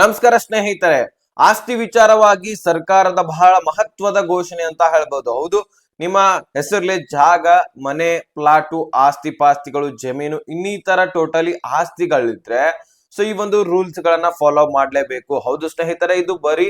ನಮಸ್ಕಾರ ಸ್ನೇಹಿತರೆ, ಆಸ್ತಿ ವಿಚಾರವಾಗಿ ಸರ್ಕಾರದ ಬಹಳ ಮಹತ್ವದ ಘೋಷಣೆ ಅಂತ ಹೇಳ್ಬೋದು. ಹೌದು, ನಿಮ್ಮ ಹೆಸರಲ್ಲಿ ಜಾಗ, ಮನೆ, ಪ್ಲಾಟು, ಆಸ್ತಿ ಪಾಸ್ತಿಗಳು, ಜಮೀನು, ಇನ್ನಿತರ ಟೋಟಲಿ ಆಸ್ತಿಗಳಿದ್ರೆ, ಸೊ ಈ ಒಂದು ರೂಲ್ಸ್ ಗಳನ್ನ ಫಾಲೋ ಮಾಡ್ಲೇಬೇಕು. ಹೌದು ಸ್ನೇಹಿತರೆ, ಇದು ಬರೀ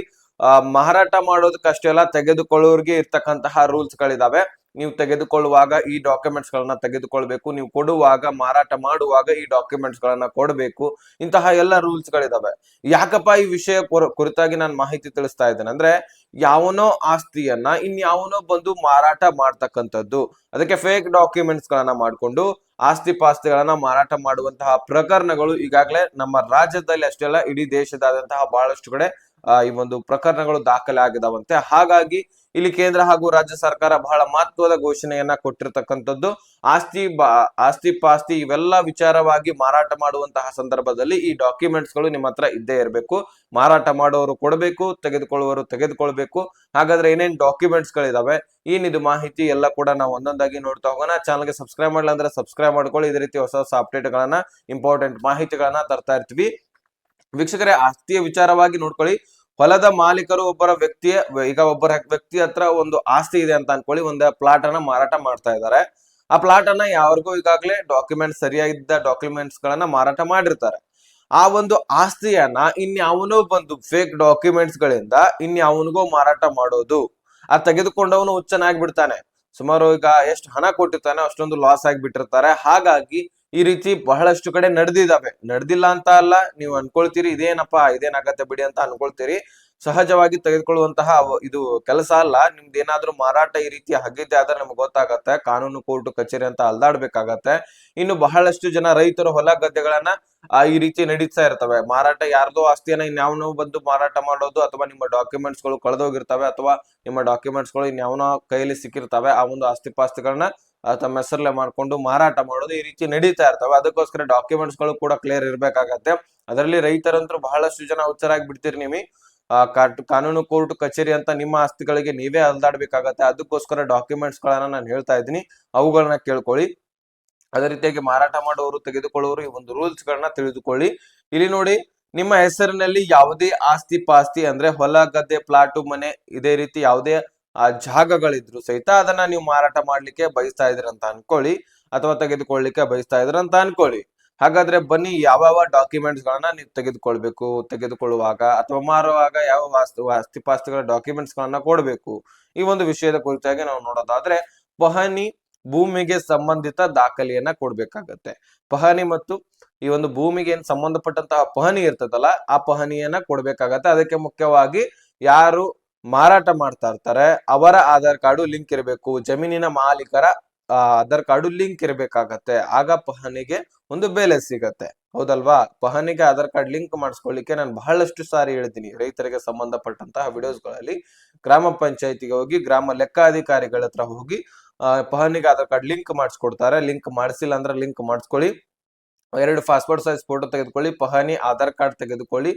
ಮಾರಾಟ ಮಾಡೋದಕ್ಕಷ್ಟೇ ಅಲ್ಲ, ತೆಗೆದುಕೊಳ್ಳೋರಿಗೆ ಇರ್ತಕ್ಕಂತಹ ರೂಲ್ಸ್ ಗಳಿದಾವೆ. ನೀವು ತೆಗೆದುಕೊಳ್ಳುವಾಗ ಈ ಡಾಕ್ಯುಮೆಂಟ್ಸ್ ಗಳನ್ನ ತೆಗೆದುಕೊಳ್ಬೇಕು. ನೀವು ಕೊಡುವಾಗ, ಮಾರಾಟ ಮಾಡುವಾಗ ಈ ಡಾಕ್ಯುಮೆಂಟ್ಸ್ ಗಳನ್ನ ಕೊಡಬೇಕು. ಇಂತಹ ಎಲ್ಲ ರೂಲ್ಸ್ ಗಳಿದಾವೆ. ಯಾಕಪ್ಪ ಈ ವಿಷಯ ಕುರ- ಕುರಿತಾಗಿ ನಾನು ಮಾಹಿತಿ ತಿಳಿಸ್ತಾ ಇದ್ದೇನೆ ಅಂದ್ರೆ ಯಾವನೋ ಆಸ್ತಿಯನ್ನ ಇನ್ಯಾವನೋ ಬಂದು ಮಾರಾಟ ಮಾಡ್ತಕ್ಕಂಥದ್ದು. ಅದಕ್ಕೆ ಫೇಕ್ ಡಾಕ್ಯುಮೆಂಟ್ಸ್ ಗಳನ್ನ ಮಾಡ್ಕೊಂಡು ಆಸ್ತಿ ಪಾಸ್ತಿಗಳನ್ನ ಮಾರಾಟ ಮಾಡುವಂತಹ ಪ್ರಕರಣಗಳು ಈಗಾಗಲೇ ನಮ್ಮ ರಾಜ್ಯದಲ್ಲಿ ಅಷ್ಟೇ ಅಲ್ಲ, ಇಡೀ ದೇಶದಾದಂತಹ ಬಹಳಷ್ಟು ಕಡೆ ಈ ಒಂದು ಪ್ರಕರಣಗಳು ದಾಖಲೆ ಆಗಿದಾವಂತೆ ಹಾಗಾಗಿ ಇಲ್ಲಿ ಕೇಂದ್ರ ಹಾಗೂ ರಾಜ್ಯ ಸರ್ಕಾರ ಬಹಳ ಮಹತ್ವದ ಘೋಷಣೆಯನ್ನ ಕೊಟ್ಟಿರ್ತಕ್ಕಂಥದ್ದು. ಆಸ್ತಿ ಆಸ್ತಿ ಪಾಸ್ತಿ ಇವೆಲ್ಲ ವಿಚಾರವಾಗಿ ಮಾರಾಟ ಮಾಡುವಂತಹ ಸಂದರ್ಭದಲ್ಲಿ ಈ ಡಾಕ್ಯುಮೆಂಟ್ಸ್ಗಳು ನಿಮ್ಮ ಹತ್ರ ಇದ್ದೇ ಇರಬೇಕು. ಮಾರಾಟ ಮಾಡುವವರು ಕೊಡಬೇಕು, ತೆಗೆದುಕೊಳ್ಳುವವರು ತೆಗೆದುಕೊಳ್ಬೇಕು. ಹಾಗಾದ್ರೆ ಏನೇನ್ ಡಾಕ್ಯುಮೆಂಟ್ಸ್ ಗಳಿದಾವೆ ಏನಿದು ಮಾಹಿತಿ ಎಲ್ಲ ಕೂಡ ನಾವು ಒಂದೊಂದಾಗಿ ನೋಡ್ತಾ ಹೋಗೋಣ. ಚಾನಲ್ಗೆ ಸಬ್ಸ್ಕ್ರೈಬ್ ಮಾಡಲ್ಲ ಅಂದ್ರೆ ಸಬ್ಸ್ಕ್ರೈಬ್ ಮಾಡ್ಕೊಳ್ಳಿ. ಇದೇ ರೀತಿ ಹೊಸ ಹೊಸ ಅಪ್ಡೇಟ್ ಗಳನ್ನ ಇಂಪಾರ್ಟೆಂಟ್ ಮಾಹಿತಿಗಳನ್ನ ತರ್ತಾ ಇರ್ತೀವಿ. ವೀಕ್ಷಕರೇ, ಆಸ್ತಿಯ ವಿಚಾರವಾಗಿ ನೋಡ್ಕೊಳ್ಳಿ. ಹೊಲದ ಮಾಲೀಕರು ಒಬ್ಬರ ವ್ಯಕ್ತಿಯ, ಈಗ ಒಬ್ಬರ ವ್ಯಕ್ತಿ ಹತ್ರ ಒಂದು ಆಸ್ತಿ ಇದೆ ಅಂತ ಅನ್ಕೊಳ್ಳಿ, ಒಂದು ಪ್ಲಾಟ್ ಅನ್ನ ಮಾರಾಟ ಮಾಡ್ತಾ ಇದ್ದಾರೆ. ಆ ಪ್ಲಾಟ್ ಅನ್ನ ಯಾರಿಗೂ ಈಗಾಗಲೇ ಡಾಕ್ಯುಮೆಂಟ್ ಸರಿಯಾಗಿದ್ದ ಡಾಕ್ಯುಮೆಂಟ್ಸ್ ಗಳನ್ನ ಮಾರಾಟ ಮಾಡಿರ್ತಾರೆ. ಆ ಒಂದು ಆಸ್ತಿಯನ್ನ ಇನ್ಯಾವನೋ ಬಂದು ಫೇಕ್ ಡಾಕ್ಯುಮೆಂಟ್ಸ್ ಗಳಿಂದ ಇನ್ಯಾವನಿಗೋ ಮಾರಾಟ ಮಾಡೋದು, ಆ ತೆಗೆದುಕೊಂಡವನು ಹುಚ್ಚನಾಗ್ಬಿಡ್ತಾನೆ. ಸುಮಾರು ಈಗ ಎಷ್ಟು ಹಣ ಕೊಟ್ಟಿರ್ತಾನೆ ಅಷ್ಟೊಂದು ಲಾಸ್ ಆಗಿಬಿಟ್ಟಿರ್ತಾರೆ. ಹಾಗಾಗಿ ಈ ರೀತಿ ಬಹಳಷ್ಟು ಕಡೆ ನಡೆದಿದ್ದಾವೆ. ನಡೆದಿಲ್ಲ ಅಂತ ಅಲ್ಲ, ನೀವು ಅನ್ಕೊಳ್ತೀರಿ ಇದೇನಪ್ಪಾ, ಇದೇನಾಗತ್ತೆ ಬಿಡಿ ಅಂತ ಅನ್ಕೊಳ್ತೀರಿ. ಸಹಜವಾಗಿ ತೆಗೆದುಕೊಳ್ಳುವಂತಹ ಇದು ಕೆಲಸ ಅಲ್ಲ. ನಿಮ್ದು ಏನಾದ್ರೂ ಮಾರಾಟ ಈ ರೀತಿ ಹಗ್ಗಿದ್ದೆ ಆದ್ರೆ ನಮ್ಗೆ ಗೊತ್ತಾಗತ್ತೆ. ಕಾನೂನು ಕೋರ್ಟ್ ಕಚೇರಿ ಅಂತ ಅಲ್ದಾಡ್ಬೇಕಾಗತ್ತೆ. ಇನ್ನು ಬಹಳಷ್ಟು ಜನ ರೈತರು ಹೊಲ ಗದ್ದೆಗಳನ್ನ ಈ ರೀತಿ ನಡೀತಾ ಇರ್ತವೆ. ಮಾರಾಟ ಯಾರ್ದೋ ಆಸ್ತಿಯನ್ನ ಇನ್ಯಾವನೋ ಬಂದು ಮಾರಾಟ ಮಾಡೋದು ಅಥವಾ ನಿಮ್ಮ ಡಾಕ್ಯುಮೆಂಟ್ಸ್ಗಳು ಕಳೆದೋಗಿರ್ತವೆ ಅಥವಾ ನಿಮ್ಮ ಡಾಕ್ಯುಮೆಂಟ್ಸ್ಗಳು ಇನ್ಯಾವನೋ ಕೈಯಲ್ಲಿ ಸಿಕ್ಕಿರ್ತವೆ, ಆ ಒಂದು ಆಸ್ತಿ ಪಾಸ್ತಿಗಳನ್ನ ತಮ್ಮ ಹೆಸರಲ್ಲೇ ಮಾಡ್ಕೊಂಡು ಮಾರಾಟ ಮಾಡೋದು ಈ ರೀತಿ ನಡೀತಾ ಇರ್ತವೆ. ಅದಕ್ಕೋಸ್ಕರ ಡಾಕ್ಯುಮೆಂಟ್ಸ್ಗಳು ಕೂಡ ಕ್ಲಿಯರ್ ಇರಬೇಕಾಗತ್ತೆ. ಅದರಲ್ಲಿ ರೈತರಂತೂ ಬಹಳಷ್ಟು ಜನ ಹುಚ್ಚರಾಗಿ ಬಿಡ್ತೀರಿ ನೀವು ಕಾನೂನು ಕೋರ್ಟ್, ಕಚೇರಿ ಅಂತ ನಿಮ್ಮ ಆಸ್ತಿಗಳಿಗೆ ನೀವೇ ಅಲ್ದಾಡ್ಬೇಕಾಗತ್ತೆ. ಅದಕ್ಕೋಸ್ಕರ ಡಾಕ್ಯುಮೆಂಟ್ಸ್ ಗಳನ್ನ ನಾನು ಹೇಳ್ತಾ ಇದ್ದೀನಿ. ಅವುಗಳನ್ನ ಕೇಳ್ಕೊಳ್ಳಿ. ಅದೇ ರೀತಿಯಾಗಿ ಮಾರಾಟ ಮಾಡುವವರು ತೆಗೆದುಕೊಳ್ಳುವರು ಈ ಒಂದು ರೂಲ್ಸ್ ಗಳನ್ನ ತಿಳಿದುಕೊಳ್ಳಿ. ಇಲ್ಲಿ ನೋಡಿ, ನಿಮ್ಮ ಹೆಸರಿನಲ್ಲಿ ಯಾವುದೇ ಆಸ್ತಿ ಪಾಸ್ತಿ ಅಂದ್ರೆ ಹೊಲ, ಗದ್ದೆ ಪ್ಲಾಟು ಮನೆ ಇದೇ ರೀತಿ ಯಾವುದೇ ಆ ಜಾಗಗಳಿದ್ರು ಸಹಿತ ಅದನ್ನ ನೀವು ಮಾರಾಟ ಮಾಡ್ಲಿಕ್ಕೆ ಬಯಸ್ತಾ ಅಂತ ಅನ್ಕೊಳ್ಳಿ ಅಥವಾ ತೆಗೆದುಕೊಳ್ಳಿಕ್ಕೆ ಬಯಸ್ತಾ ಅಂತ ಅನ್ಕೊಳ್ಳಿ. ಹಾಗಾದ್ರೆ ಬನ್ನಿ ಯಾವ ಯಾವ ಡಾಕ್ಯುಮೆಂಟ್ಸ್ ಗಳನ್ನ ನೀವು ತೆಗೆದುಕೊಳ್ಬೇಕು, ತೆಗೆದುಕೊಳ್ಳುವಾಗ ಅಥವಾ ಮಾರುವಾಗ ಯಾವ ವಾಸ್ತು, ಆಸ್ತಿಪಾಸ್ತಿಗಳ ಡಾಕ್ಯುಮೆಂಟ್ಸ್ ಗಳನ್ನ ಕೊಡಬೇಕು? ಈ ಒಂದು ವಿಷಯದ ಕುರಿತಾಗಿ ನಾವು ನೋಡೋದಾದ್ರೆ ಪಹಣಿ ಭೂಮಿಗೆ ಸಂಬಂಧಿತ ದಾಖಲೆಯನ್ನ ಕೊಡ್ಬೇಕಾಗತ್ತೆ. ಪಹಣಿ ಮತ್ತು ಈ ಒಂದು ಭೂಮಿಗೆ ಏನ್ ಸಂಬಂಧಪಟ್ಟಂತಹ ಪಹಣಿ ಇರ್ತದಲ್ಲ, ಆ ಪಹಣಿಯನ್ನ ಕೊಡ್ಬೇಕಾಗತ್ತೆ. ಅದಕ್ಕೆ ಮುಖ್ಯವಾಗಿ ಯಾರು ಮಾರಾಟ ಮಾಡ್ತಾ ಇರ್ತಾರೆ. ಅವರ ಆಧಾರ್ ಕಾರ್ಡು ಲಿಂಕ್ ಇರಬೇಕು. ಜಮೀನಿನ ಮಾಲೀಕರ ಆಧಾರ್ ಕಾರ್ಡು ಲಿಂಕ್ ಇರಬೇಕಾಗತ್ತೆ. ಆಗ ಪಹನಿಗೆ ಒಂದು ಬೆಲೆ ಸಿಗತ್ತೆ. ಹೌದಲ್ವಾ? ಪಹನಿಗೆ ಆಧಾರ್ ಕಾರ್ಡ್ ಲಿಂಕ್ ಮಾಡಿಸ್ಕೊಳ್ಳಿಕ್ಕೆ ನಾನು ಬಹಳಷ್ಟು ಸಾರಿ ಹೇಳ್ತೀನಿ ರೈತರಿಗೆ ಸಂಬಂಧಪಟ್ಟಂತಹ ವಿಡಿಯೋಸ್ಗಳಲ್ಲಿ ಗ್ರಾಮ ಪಂಚಾಯತಿಗೆ ಹೋಗಿ, ಗ್ರಾಮ ಲೆಕ್ಕಾಧಿಕಾರಿಗಳ ಹತ್ರ ಹೋಗಿ ಪಹನಿಗೆ ಆಧಾರ್ ಕಾರ್ಡ್ ಲಿಂಕ್ ಮಾಡಿಸ್ಕೊಡ್ತಾರೆ. ಲಿಂಕ್ ಮಾಡಿಸಿಲ್ಲ ಅಂದ್ರೆ ಲಿಂಕ್ ಮಾಡಿಸ್ಕೊಳ್ಳಿ. ಎರಡು ಪಾಸ್ಪೋರ್ಟ್ ಸೈಜ್ ಫೋಟೋ ತೆಗೆದುಕೊಳ್ಳಿ, ಪಹಣಿ, ಆಧಾರ್ ಕಾರ್ಡ್ ತೆಗೆದುಕೊಳ್ಳಿ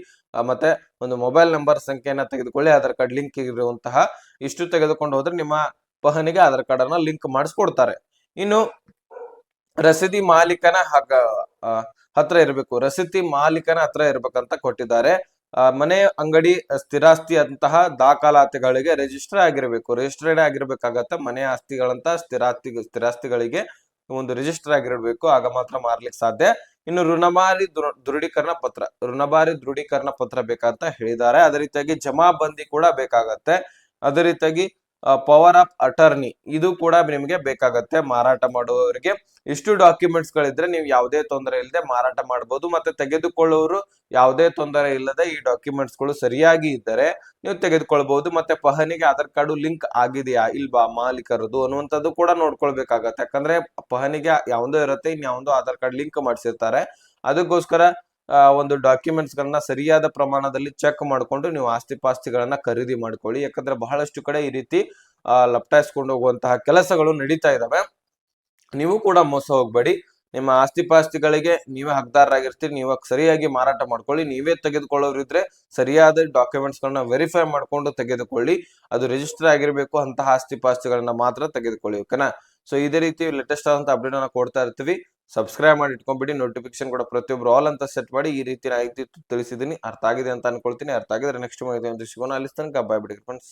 ಮತ್ತೆ ಒಂದು ಮೊಬೈಲ್ ನಂಬರ್ ಸಂಖ್ಯೆಯನ್ನ ತೆಗೆದುಕೊಳ್ಳಿ, ಆಧಾರ್ ಕಾರ್ಡ್ ಲಿಂಕ್ ಇರುವಂತಹ ಇಷ್ಟು ತೆಗೆದುಕೊಂಡು ಹೋದ್ರೆ ನಿಮ್ಮ ಪಹನಿಗೆ ಆಧಾರ್ ಕಾರ್ಡ್ ಅನ್ನ ಲಿಂಕ್ ಮಾಡಿಸ್ಕೊಡ್ತಾರೆ. ಇನ್ನು ರಸೀದಿ ಮಾಲೀಕನ ಹತ್ರ ಇರಬೇಕು. ರಸೀದಿ ಮಾಲೀಕನ ಹತ್ರ ಇರ್ಬೇಕಂತ ಕೊಟ್ಟಿದ್ದಾರೆ. ಮನೆ ಅಂಗಡಿ ಸ್ಥಿರಾಸ್ತಿ ಅಂತಹ ದಾಖಲಾತಿಗಳಿಗೆ ರಿಜಿಸ್ಟರ್ ಆಗಿರಬೇಕು. ರಿಜಿಸ್ಟರ್ಡ್ ಆಗಿರ್ಬೇಕಾಗತ್ತೆ ಮನೆ ಆಸ್ತಿಗಳಂತ ಸ್ಥಿರಾಸ್ತಿ, ಸ್ಥಿರಾಸ್ತಿಗಳಿಗೆ ಒಂದು ರಿಜಿಸ್ಟರ್ ಆಗಿರಬೇಕು, ಆಗ ಮಾತ್ರ ಮಾರ್ಲಿಕ್ಕೆ ಸಾಧ್ಯ. ಇನ್ನು ಋಣಭಾರಿ ದೃಢೀಕರಣ ಪತ್ರ ಋಣಭಾರಿ ದೃಢೀಕರಣ ಪತ್ರ ಬೇಕಂತ ಹೇಳಿದ್ದಾರೆ. ಅದೇ ರೀತಿಯಾಗಿ ಜಮಾಬಂದಿ ಕೂಡ ಬೇಕಾಗತ್ತೆ. ಅದೇ ರೀತಿಯಾಗಿ ಪವರ್ ಆಫ್ ಅಟರ್ನಿ ಇದು ಕೂಡ ನಿಮಗೆ ಬೇಕಾಗತ್ತೆ ಮಾರಾಟ ಮಾಡುವವರಿಗೆ ಇಷ್ಟು ಡಾಕ್ಯುಮೆಂಟ್ಸ್ ಗಳಿದ್ರೆ ನೀವು ಯಾವುದೇ ತೊಂದರೆ ಇಲ್ಲದೆ ಮಾರಾಟ ಮಾಡಬಹುದು ಮತ್ತೆ ತೆಗೆದುಕೊಳ್ಳುವವರು ಯಾವುದೇ ತೊಂದರೆ ಇಲ್ಲದೆ ಈ ಡಾಕ್ಯುಮೆಂಟ್ಸ್ಗಳು ಸರಿಯಾಗಿ ಇದ್ದರೆ ನೀವು ತೆಗೆದುಕೊಳ್ಬಹುದು ಮತ್ತೆ ಪಹನಿಗೆ ಆಧಾರ್ ಕಾರ್ಡು ಲಿಂಕ್ ಆಗಿದೆಯಾ ಇಲ್ವಾ ಮಾಲೀಕರದು ಅನ್ನುವಂಥದ್ದು ಕೂಡ ನೋಡ್ಕೊಳ್ಬೇಕಾಗತ್ತೆ. ಯಾಕಂದ್ರೆ ಪಹನಿಗೆ ಯಾವ್ದೋ ಇರುತ್ತೆ, ಇನ್ಯಾವುದೋ ಆಧಾರ್ ಕಾರ್ಡ್ ಲಿಂಕ್ ಮಾಡಿಸಿರ್ತಾರೆ. ಅದಕ್ಕೋಸ್ಕರ ಒಂದು ಡಾಕ್ಯುಮೆಂಟ್ಸ್ ಗಳನ್ನ ಸರಿಯಾದ ಪ್ರಮಾಣದಲ್ಲಿ ಚೆಕ್ ಮಾಡ್ಕೊಂಡು ನೀವು ಆಸ್ತಿ ಪಾಸ್ತಿಗಳನ್ನ ಖರೀದಿ ಮಾಡ್ಕೊಳ್ಳಿ. ಯಾಕಂದ್ರೆ ಬಹಳಷ್ಟು ಕಡೆ ಈ ರೀತಿ ಲಪ್ಟಾಯಿಸ್ಕೊಂಡು ಹೋಗುವಂತಹ ಕೆಲಸಗಳು ನಡೀತಾ ಇದಾವೆ. ನೀವು ಕೂಡ ಮೋಸ ಹೋಗ್ಬೇಡಿ. ನಿಮ್ಮ ಆಸ್ತಿ ಪಾಸ್ತಿಗಳಿಗೆ ನೀವೇ ಹಕ್ದಾರರಾಗಿರ್ತೀರಿ. ನೀವು ಸರಿಯಾಗಿ ಮಾರಾಟ ಮಾಡ್ಕೊಳ್ಳಿ. ನೀವೇ ತೆಗೆದುಕೊಳ್ಳೋರಿದ್ರೆ ಸರಿಯಾದ ಡಾಕ್ಯುಮೆಂಟ್ಸ್ ಗಳನ್ನ ವೆರಿಫೈ ಮಾಡ್ಕೊಂಡು ತೆಗೆದುಕೊಳ್ಳಿ. ಅದು ರಿಜಿಸ್ಟರ್ ಆಗಿರಬೇಕು. ಅಂತಹ ಆಸ್ತಿ ಪಾಸ್ತಿಗಳನ್ನ ಮಾತ್ರ ತೆಗೆದುಕೊಳ್ಳಿ. ಓಕೆನಾ? ಸೊ ಇದೇ ರೀತಿ ಲೇಟೆಸ್ಟ್ ಆದಂತ ಅಪ್ಡೇಟ್ ಅನ್ನ ಕೊಡ್ತಾ ಇರ್ತೀವಿ. ಸಬ್ಸ್ಕ್ರೈಬ್ ಮಾಡಿ ಇಟ್ಕೊಂಡ್ಬಿಡಿ ನೋಟಿಫಿಕೇಶನ್ ಕೂಡ ಪ್ರತಿಯೊಬ್ರು ಆಲ್ ಅಂತ ಸೆಟ್ ಮಾಡಿ ಈ ರೀತಿ ಮಾಹಿತಿ ತಿಳಿಸಿದ್ದೀನಿ. ಅರ್ಥ ಆಗಿದೆ ಅಂತ ಅನ್ಕೊಳ್ತೀನಿ. ಅರ್ಥ ಆಗಿದ್ರೆ ನೆಕ್ಸ್ಟ್ ಮಾಹಿತಿ ಸಿಗೋಣ. ಅಲ್ಲಿ ತನಕ ಬಾಯ್ ಬಿಡಿ ಫ್ರೆಂಡ್ಸ್